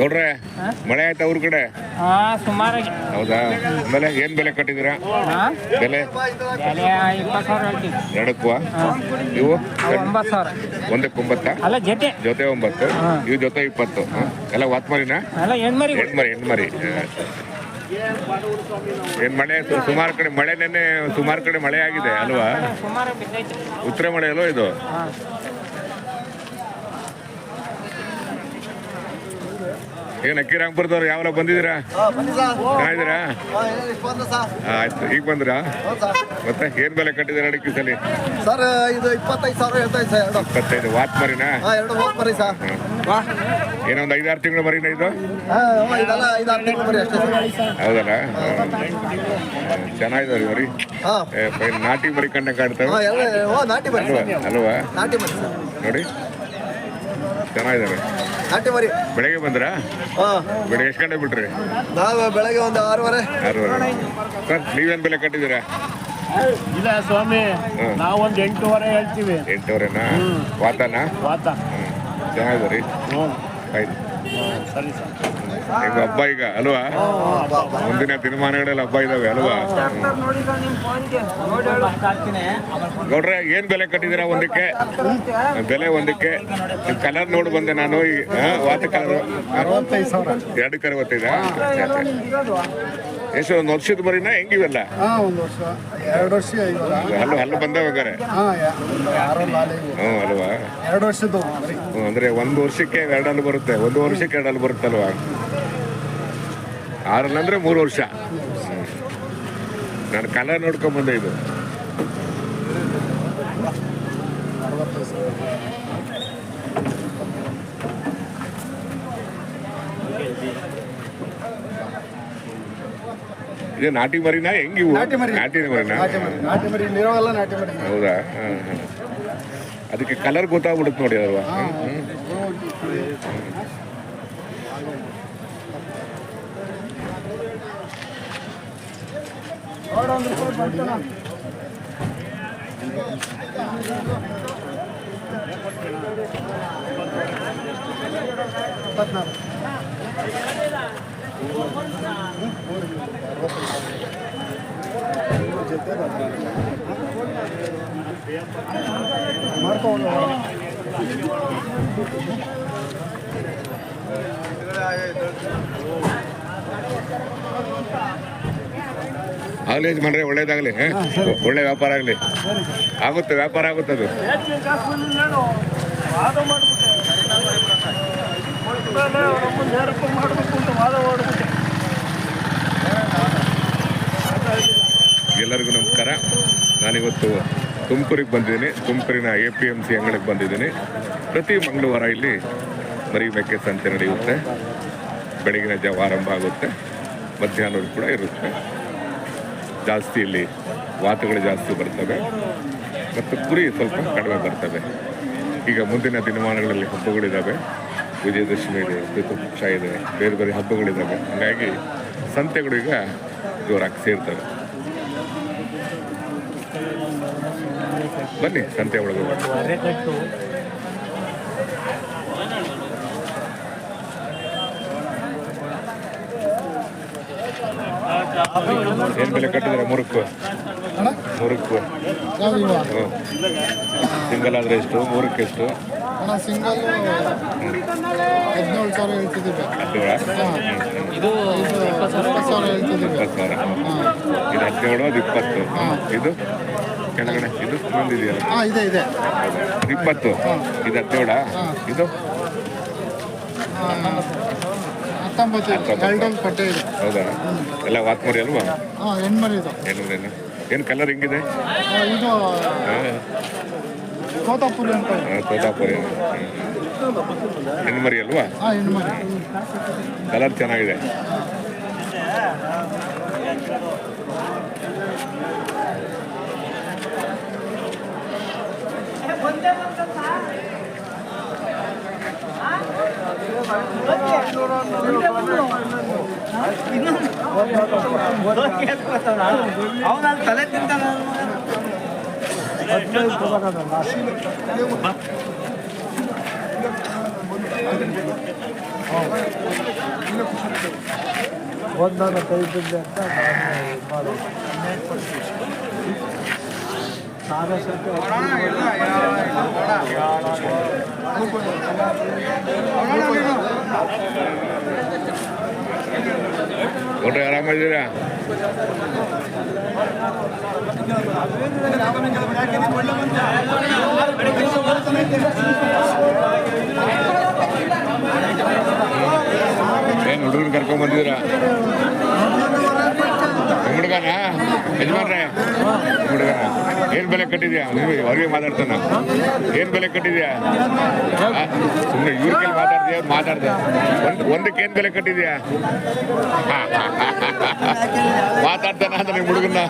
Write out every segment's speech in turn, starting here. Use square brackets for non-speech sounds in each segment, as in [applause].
ನೋಡ್ರೆ ಮಳೆ ಆಯ್ತಾ ಊರ್ ಕಡೆ? ಸುಮಾರಾಗಿ. ಹೌದಾ? ಆಮೇಲೆ ಏನ್ ಬೆಲೆ ಕಟ್ಟಿದ್ದೀರಾ? ಬೆಲೆ? ಎರಡಕ್ಕೂ ಇವು? ಒಂದಕ್ಕೆ ಒಂಬತ್ತಾ? ಜೊತೆ. ಜೊತೆ ಒಂಬತ್ತು? ಇವು ಜೊತೆ ಇಪ್ಪತ್ತು? ಎಲ್ಲ ವಾತ್ಮರಿನಾ? ಹೆಣ್ಮರಿ. ಹೆಣ್ಮರಿ ಏನ್ ಮಳೆ? ಸುಮಾರು ಕಡೆ ಮಳೆ ನೆನ್ನೆ ಸುಮಾರು ಕಡೆ ಮಳೆ ಆಗಿದೆ ಅಲ್ವಾ? ಉತ್ತರ ಮಳೆ ಅಲ್ವಾ ಇದು ಹಾಂ ಅಕ್ಕಿ ಅಕ್ಕಿರಾಂಪುರದವ್ರು ಯಾವಾಗ ಬಂದಿದ್ದೀರಾ ಚೆನ್ನಾಗಿದ್ದೀರಾ ಆಯ್ತು ಈಗ ಬಂದ್ರಾ? ಮತ್ತೆ ಏನ್ ಬೆಲೆ ಕಟ್ಟಿದ್ದೀರಾ ಅಡಿಕೆ ಸಲ? ಸರ್ ಇದು ಇಪ್ಪತ್ತೈದು ಸಾವಿರ ಹೇಳ್ತಾ ಇದ್ದೆ ಎರಡು. ಇಪ್ಪತ್ತೈದು ವಾತ್ಮರಿನಾ ಹಾಂ ಎರಡು ಹೋಗಿ ಬರ್ರಿ ಸರ್. ಏನೋ ಒಂದು ಐದಾರು ತಿಂಗಳು ಮರಿನ ಇದು? ಹೌದಲ್ಲ? ಚೆನ್ನಾಗಿದಾವೆ ಮರಿ. ನಾಟಿ ಮರಿ ಕಂಡ ಕಾಡ್ತಾವೆ ಓ ನಾಟಿ ಬರಿ ಅಲ್ವಾ? ನೋಡಿ. ಚೆನ್ನಾಗಿದಾವೆ. ನಾಟಿ ಮರಿ. ಬೆಳಗ್ಗೆ ಬಂದ್ರಾ? ಹಾಂ. ಬೆಳಗ್ಗೆ ಎಷ್ಟು ಗಂಟೆ ಬಿಟ್ರಿ? ನಾವು ಬೆಳಗ್ಗೆ ಒಂದು ಆರೂವರೆ. ಆರೂವರೆ. ಸರ್ ನೀವೇನು ಬೆಲೆ ಕಟ್ಟಿದ್ದೀರಾ? ಇಲ್ಲ ಸ್ವಾಮಿ. ನಾವೊಂದು ಎಂಟೂವರೆ ಹೇಳ್ತೀವಿ. ಎಂಟೂವರೆನಾ? ವಾತನಾ? ವಾತ. ಚೆನ್ನಾಗಿದೆ ರೀ ಹ್ಞೂ ಆಯ್ತು. ಸರಿ ಸರ್ ಈಗ ಹಬ್ಬ ಈಗ ಅಲ್ವಾ? ಮುಂದಿನ ದಿನಮಾನಗಳಲ್ಲಿ ಹಬ್ಬ ಇದಾವೆ ಅಲ್ವಾ? ಗೌಡ್ರೆ ಏನ್ ಬೆಲೆ ಕಟ್ಟಿದೀರಾ ಒಂದಕ್ಕೆ? ಬೆಲೆ ಒಂದಕ್ಕೆ. ಕಲರ್ ನೋಡಿ ಬಂದೆ ನಾನು ವಾತ ಕಲರ್ ಎರಡಕ್ಕೆ ಅರವತ್ತೈದಾ? ಎಷ್ಟು ಒಂದು ವರ್ಷದ ಬರೀನಾ ಹೆಂಗಿವಲ್ಲ? ಹಾಂ ಒಂದು ವರ್ಷ. ಎರಡು ವರ್ಷ ಇವಾಗ. ಹಲ್ಲು ಹಲ್ಲು ಹಾಂ ಯಾರೋ ಇವು. ಹ್ಞೂ ಅಲ್ವಾ? ಎರಡು ವರ್ಷದ್ದು ಹ್ಞೂ, ಅಂದ್ರೆ ಒಂದು ವರ್ಷಕ್ಕೆ ಎರಡಲ್ಲಿ ಬರುತ್ತೆ. ಒಂದು ವರ್ಷಕ್ಕೆ ಎರಡಲ್ಲಿ ಬರುತ್ತಲ್ವಾ? ಆರಲ್ಲ ಅಂದ್ರೆ ಮೂರು ವರ್ಷ. ಹ್ಮ್. ನಾನು ಕಲರ್ ನೋಡ್ಕೊಂಡ್ ಬಂದೆ ಇದು. ಇದು ನಾಟಿ ಮರಿನಾ ಹೆಂಗಿವು ನಾಟಿ ಮರಿ. ನಾಟಿ ಮರಿನಾ ನಾಟಿ ಮರಿ ನಾಟಿ ಮರಿ ಇಲ್ಲಿರೋವೆಲ್ಲ ನಾಟಿ ಮರಿ ಹೌದಾ ಹಾಂ ಹಾಂ ಅದಕ್ಕೆ ಕಲರ್ ಗೊತ್ತಾಗ್ಬಿಡುತ್ತೆ ನೋಡಿ ಅಲ್ವಾ ಹ್ಮ್, ಹ್ಮ್. ಇಪ್ಪತ್ನಾಲ್ಕು ಮಾಡ್ಕೊಂಡು ಆಗ್ಲಿ ಮಾಡ್ರಿ ಒಳ್ಳೇದಾಗ್ಲಿ? ಒಳ್ಳೆ ವ್ಯಾಪಾರ ಆಗಲಿ. ಆಗುತ್ತೆ ವ್ಯಾಪಾರ ಆಗುತ್ತೆ ಅದು. ಎಲ್ಲರಿಗೂ ನಮಸ್ಕಾರ. ನಾನಿವತ್ತು ತುಮಕೂರಿಗೆ ಬಂದಿದ್ದೀನಿ. ತುಮಕೂರಿನ ಎ ಪಿ ಎಂ ಸಿ ಅಂಗಡಿಗೆ ಬಂದಿದ್ದೀನಿ. ಪ್ರತಿ ಮಂಗಳವಾರ ಇಲ್ಲಿ ಮರಿ ಮೇಕೆ ಸಂತೆ ನಡೆಯುತ್ತೆ. ಬೆಳಗಿನ ಜಾವ ಆರಂಭ ಆಗುತ್ತೆ. ಮಧ್ಯಾಹ್ನವೂ ಕೂಡ ಇರುತ್ತೆ. ಜಾಸ್ತಿ ಇಲ್ಲಿ ವಾತುಗಳು ಜಾಸ್ತಿ ಬರ್ತವೆ. ಮತ್ತು ಕುರಿ ಸ್ವಲ್ಪ ಕಡಿಮೆ ಬರ್ತವೆ. ಈಗ ಮುಂದಿನ ದಿನಮಾನಗಳಲ್ಲಿ ಹಬ್ಬಗಳಿದ್ದಾವೆ ವಿಜಯದಶಮಿ ಇದೆ ಪಿತೃಪಕ್ಷ ಇದೆ, ಬೇರೆ ಬೇರೆ ಹಬ್ಬಗಳಿದ್ದಾವೆ ಹಾಗಾಗಿ ಸಂತೆಗಳು ಈಗ ಜೋರಾಗಿ ಸೇರ್ತವೆ. ಬನ್ನಿ ಸಂತೆ ಒಳಗೆ. ಏನ್ ಬೆಲೆ ಕಟ್ಟಿದ್ರೆ ಮುರುಕು ಹ್ಞೂ ಸಿಂಗಲ್ ಆದರೆ ಎಷ್ಟು? ಮುರುಕ್ ಎಷ್ಟು? ಅಣ್ಣ ಸಿಂಗಲ್ ಹದಿನೇಳು ಸಾವಿರ ಹೇಳ್ತಿದ್ದೀವಿ. ಇದು ಇಪ್ಪತ್ತು ಸಾವಿರ. ಹೇಳ್ತಿದ್ದೀವಿ. ಇದು ಹದಿನೇಳು ಅದು ಇಪ್ಪತ್ತು. ಇದು? ಕೆಳಗಡೆ. ಇದು ಬಂದಿದೆಯಾ ಹಾಂ ಇದೆ ಇದೆ. ಇಪ್ಪತ್ತು. ಇದು ಹದಿನೇಳ? ಇದು? ಹತ್ತೊಂಬತ್ತು ಪಟ್ಟೆ ಇದೆ. ಹೌದಾ? ಎಲ್ಲ ವಾತ್ಮರಿ ಅಲ್ವಾ? ಹಾಂ ಹೆಣ್ಮರಿ ಇದು. ಏನು ಏನು ಕಲರ್ ಹೆಂಗಿದೆ? ಇದು ತೋತಾಪುರಿ ಅಂತ. ತೋತಾಪುರಿ. ಹೆಣ್ಮರಿ ಅಲ್ವಾ? ಕಲರ್ ಚೆನ್ನಾಗಿದೆ. ಅವನಲ್ಲಿ ತಲೆ ತಿಂತಾನ ಒಂದಾಗ ಕೈ ಬಿದ್ದೆ ಅಂತ ನಾನು ನೋಡ್ರಿ ಆರಾಮಿದ್ದೀರಾ ಏನ್ ಹುಡುಗನ್ ಕರ್ಕೊಂಡ್ ಬಂದಿದ್ದೀರಾ ಹುಡುಗನ ಯಜಮಾನ್ರೆ, ಹುಡುಗ, ಏನ್ ಬೆಲೆ ಕಟ್ಟಿದ್ಯಾ? ಅವ್ರಿಗೆ ಮಾತಾಡ್ತಾನ. ಏನ್ ಬೆಲೆ ಕಟ್ಟಿದ್ಯಾ? ಸುಮ್ಮನೆ ಇವ್ರ ಕೈಲಿ ಮಾತಾಡ್ತೀಯ ಮಾತಾಡ್ದೆ. ಒಂದು, ಒಂದಕ್ಕೆ ಏನ್ ಬೆಲೆ ಕಟ್ಟಿದ್ಯಾ? [laughs] ಮಾತಾಡ್ತಾನ ಅಂತ ನಿಮ್ಮ ಹುಡುಗನ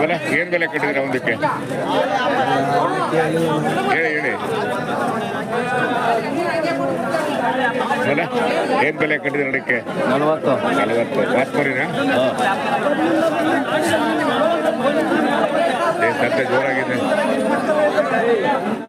ಬೆಲೆ, ಏನ್ ಬೆಲೆ ಕಟ್ಟಿದ್ರ ಒಂದಕ್ಕೆ? ಹೇಳಿ ಹೇಳಿ. ಬೆಲೆ? ಏನ್ ಬೆಲೆ ಕಟ್ಟಿದ್ರೆ ನಲ್ವತ್ತು. ನಲವತ್ತು. ಏ ಜೋರಾಗಿದೆ.